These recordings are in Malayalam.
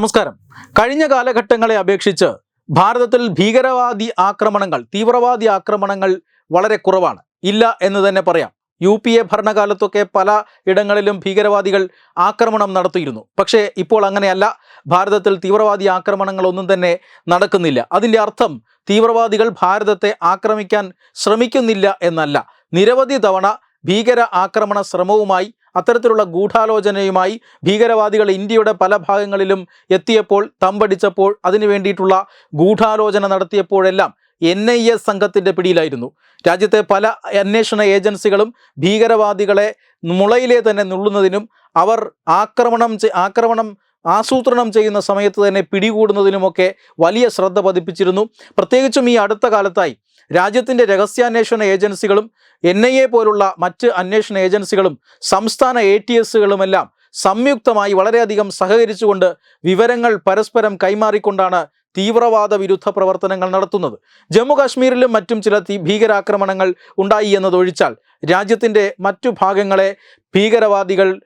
നമസ്കാരം. കഴിഞ്ഞ കാലഘട്ടങ്ങളെ അപേക്ഷിച്ച് ഭാരതത്തിൽ ഭീകരവാദി ആക്രമണങ്ങൾ തീവ്രവാദി ആക്രമണങ്ങൾ വളരെ കുറവാണ്. ഇല്ല എന്ന് തന്നെ പറയാം. യു പി എ ഭരണകാലത്തൊക്കെ പല ഇടങ്ങളിലും ഭീകരവാദികൾ ആക്രമണം നടത്തിയിരുന്നു. പക്ഷേ ഇപ്പോൾ അങ്ങനെയല്ല. ഭാരതത്തിൽ തീവ്രവാദി ആക്രമണങ്ങളൊന്നും തന്നെ നടക്കുന്നില്ല. അതിന്റെ അർത്ഥം തീവ്രവാദികൾ ഭാരതത്തെ ആക്രമിക്കാൻ ശ്രമിക്കുന്നില്ല എന്നല്ല. നിരവധി തവണ ഭീകര ആക്രമണ ശ്രമവുമായി അത്തരത്തിലുള്ള ഗൂഢാലോചനയുമായി ഭീകരവാദികൾ ഇന്ത്യയുടെ പല ഭാഗങ്ങളിലും എത്തിയപ്പോൾ തമ്പടിച്ചപ്പോൾ അതിനു വേണ്ടിയിട്ടുള്ള ഗൂഢാലോചന നടത്തിയപ്പോഴെല്ലാം എൻ ഐ എ സംഘത്തിന്റെ പിടിയിലായിരുന്നു. രാജ്യത്തെ പല അന്വേഷണ ഏജൻസികളും ഭീകരവാദികളെ മുളയിലെ തന്നെ നുള്ളുന്നതിനും അവർ ആക്രമണം ആക്രമണം ആസൂത്രണം ചെയ്യുന്ന സമയത്ത് തന്നെ പിടികൂടുന്നതിനുമൊക്കെ വലിയ ശ്രദ്ധ പതിപ്പിച്ചിരുന്നു. പ്രത്യേകിച്ചും ഈ അടുത്ത കാലത്തായി രാജ്യത്തിന്റെ രഹസ്യാന്വേഷണ ഏജൻസികളും എൻ ഐ എ പോലുള്ള മറ്റ് അന്വേഷണ ഏജൻസികളും സംസ്ഥാന എ ടി എസുകളുമെല്ലാം സംയുക്തമായി വളരെയധികം സഹകരിച്ചുകൊണ്ട് വിവരങ്ങൾ പരസ്പരം കൈമാറിക്കൊണ്ടാണ് തീവ്രവാദ വിരുദ്ധ പ്രവർത്തനങ്ങൾ നടത്തുന്നത്. ജമ്മു കാശ്മീരിലും മറ്റും ചില ഭീകരാക്രമണങ്ങൾ ഉണ്ടായി എന്നതൊഴിച്ചാൽ രാജ്യത്തിന്റെ മറ്റു ഭാഗങ്ങളെ ഭീകരവാദികൾ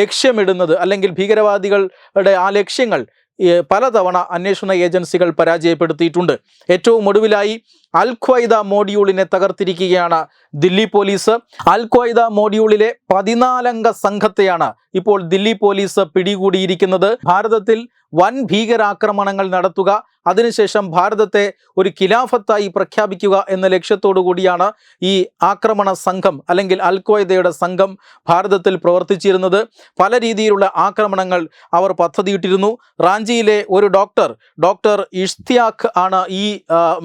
ലക്ഷ്യമിടുന്നത് അല്ലെങ്കിൽ ഭീകരവാദികളുടെ ആ ലക്ഷ്യങ്ങൾ പലതവണ അന്വേഷണ ഏജൻസികൾ പരാജയപ്പെടുത്തിയിട്ടുണ്ട്. ഏറ്റവും ഒടുവിലായി അൽ ഖ്വൈദ മോഡ്യൂളിനെ തകർത്തിരിക്കുകയാണ് ദില്ലി പോലീസ്. അൽ ഖ്വൈദ മോഡ്യൂളിലെ പതിനാലംഗ സംഘത്തെയാണ് ഇപ്പോൾ ദില്ലി പോലീസ് പിടികൂടിയിരിക്കുന്നത്. ഭാരതത്തിൽ വൻ ഭീകരാക്രമണങ്ങൾ നടത്തുക അതിനുശേഷം ഭാരതത്തെ ഒരു ഖിലാഫത്തായി പ്രഖ്യാപിക്കുക എന്ന ലക്ഷ്യത്തോടു കൂടിയാണ് ഈ ആക്രമണ സംഘം അല്ലെങ്കിൽ അൽ ഖ്വയ്ദയുടെ സംഘം ഭാരതത്തിൽ പ്രവർത്തിച്ചിരുന്നത്. പല രീതിയിലുള്ള ആക്രമണങ്ങൾ അവർ പദ്ധതിയിട്ടിരുന്നു. റാഞ്ചിയിലെ ഒരു ഡോക്ടർ ഡോക്ടർ ഇഷ്തിയാഖ് ആണ് ഈ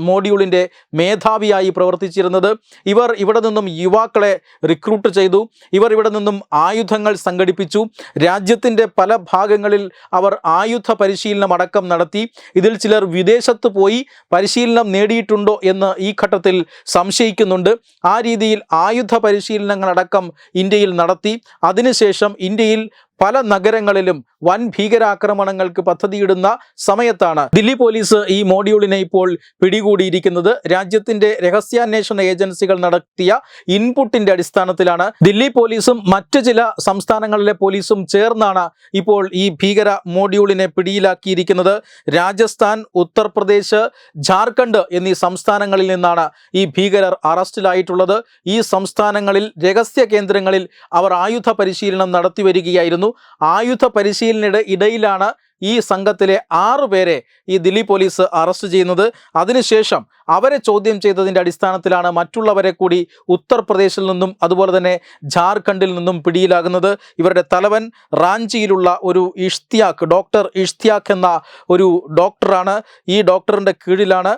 മോഡ്യൂളിന്റെ മേധാവിയായി പ്രവർത്തിച്ചിരുന്നത്. ഇവർ ഇവിടെ നിന്നും യുവാക്കളെ റിക്രൂട്ട് ചെയ്തു. ഇവർ ഇവിടെ നിന്നും ആയുധങ്ങൾ സംഘടിപ്പിച്ചു. രാജ്യത്തിന്റെ പല ഭാഗങ്ങളിൽ അവർ ആയുധ പരിശീലനം അടക്കം നടത്തി. ഇതിൽ ചിലർ വിദേശത്ത് പോയി പരിശീലനം നേടിയിട്ടുണ്ടോ എന്ന് ഈ ഘട്ടത്തിൽ സംശയിക്കുന്നുണ്ട്. ആ രീതിയിൽ ആയുധ പരിശീലനങ്ങളടക്കം ഇന്ത്യയിൽ നടത്തി. അതിനുശേഷം ഇന്ത്യയിൽ പല നഗരങ്ങളിലും വൻ ഭീകരാക്രമണങ്ങൾക്ക് പദ്ധതിയിടുന്ന സമയത്താണ് ദില്ലി പോലീസ് ഈ മോഡ്യൂളിനെ ഇപ്പോൾ പിടികൂടിയിരിക്കുന്നത്. രാജ്യത്തിന്റെ രഹസ്യാന്വേഷണ ഏജൻസികൾ നടത്തിയ ഇൻപുട്ടിന്റെ അടിസ്ഥാനത്തിലാണ് ദില്ലി പോലീസും മറ്റു ചില സംസ്ഥാനങ്ങളിലെ പോലീസും ചേർന്നാണ് ഇപ്പോൾ ഈ ഭീകര മോഡ്യൂളിനെ പിടിയിലാക്കിയിരിക്കുന്നത്. രാജസ്ഥാൻ ഉത്തർപ്രദേശ് ജാർഖണ്ഡ് എന്നീ സംസ്ഥാനങ്ങളിൽ നിന്നാണ് ഈ ഭീകരർ അറസ്റ്റിലായിട്ടുള്ളത്. ഈ സംസ്ഥാനങ്ങളിൽ രഹസ്യ കേന്ദ്രങ്ങളിൽ അവർ ആയുധ പരിശീലനം നടത്തി വരികയായിരുന്നു ആയുധ പരിശീലനയുടെ ഇടയിലാണ് ഈ സംഘത്തിലെ ആറു പേരെ ഈ ദില്ലി പോലീസ് അറസ്റ്റ് ചെയ്യുന്നത്. അതിനുശേഷം അവരെ ചോദ്യം ചെയ്തതിന്റെ അടിസ്ഥാനത്തിലാണ് മറ്റുള്ളവരെ കൂടി ഉത്തർപ്രദേശിൽ നിന്നും അതുപോലെ തന്നെ ജാർഖണ്ഡിൽ നിന്നും പിടിയിലാകുന്നത്. ഇവരുടെ തലവൻ റാഞ്ചിയിലുള്ള ഒരു ഇഷ്തിയാഖ് ഡോക്ടർ ഇഷ്തിയാഖ് എന്ന ഒരു ഡോക്ടറാണ്. ഈ ഡോക്ടറിന്റെ കീഴിലാണ്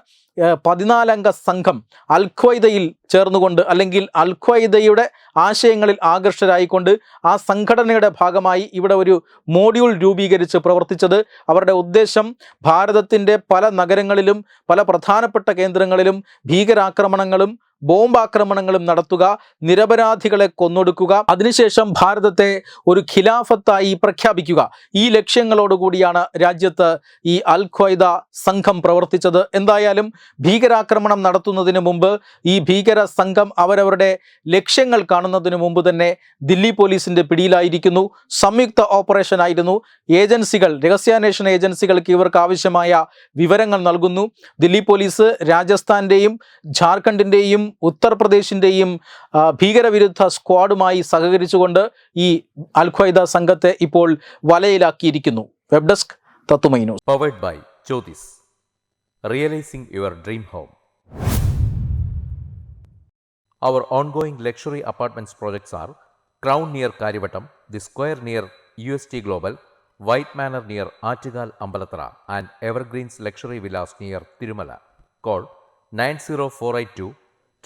പതിനാലംഗ സംഘം അൽഖ്വയ്ദയിൽ ചേർന്നുകൊണ്ട് അല്ലെങ്കിൽ അൽഖ്വയ്ദയുടെ ആശയങ്ങളിൽ ആകർഷരായിക്കൊണ്ട് ആ സംഘടനയുടെ ഭാഗമായി ഇവിടെ ഒരു മോഡ്യൂൾ രൂപീകരിച്ച് പ്രവർത്തിച്ചത് അവരുടെ ഉദ്ദേശം ഭാരതത്തിന്റെ പല നഗരങ്ങളിലും പല പ്രധാനപ്പെട്ട കേന്ദ്രങ്ങളിലും ഭീകരാക്രമണങ്ങളും ബോംബാക്രമണങ്ങളും നടത്തുക നിരപരാധികളെ കൊന്നൊടുക്കുക അതിനുശേഷം ഭാരതത്തെ ഒരു ഖിലാഫത്തായി പ്രഖ്യാപിക്കുക. ഈ ലക്ഷ്യങ്ങളോടുകൂടിയാണ് രാജ്യത്ത് ഈ അൽ ഖ്വൈദ സംഘം പ്രവർത്തിച്ചത്. എന്തായാലും ഭീകരാക്രമണം നടത്തുന്നതിന് മുമ്പ് ഈ ഭീകര സംഘം അവരവരുടെ ലക്ഷ്യങ്ങൾ കാണുന്നതിന് മുമ്പ് തന്നെ ദില്ലി പോലീസിന്റെ പിടിയിലായിരിക്കുന്നു. സംയുക്ത ഓപ്പറേഷൻ ആയിരുന്നു ഏജൻസികൾ രഹസ്യാന്വേഷണ ഏജൻസികൾക്ക് ഇവർക്ക് ആവശ്യമായ വിവരങ്ങൾ നൽകുന്നു. ദില്ലി പോലീസ് രാജസ്ഥാന്റെയും ജാർഖണ്ഡിന്റെയും ഉത്തർപ്രദേശിന്റെയും ഭീകരവിരുദ്ധ സ്ക്വാഡുമായി സഹകരിച്ചുകൊണ്ട് ഈ അൽ ഖ്വയ്ദ സംഘത്തെ ഇപ്പോൾ വലയിലാക്കിയിരിക്കുന്നു വെബ് ഡെസ്ക് തത്തുമൈ news Powered by Jyotis. Realizing your dream home. Our ongoing luxury apartments projects are Crown near Karivattam, The Square near UST Global, White Manor near Achigal Ambalatra, and Evergreens Luxury Villas near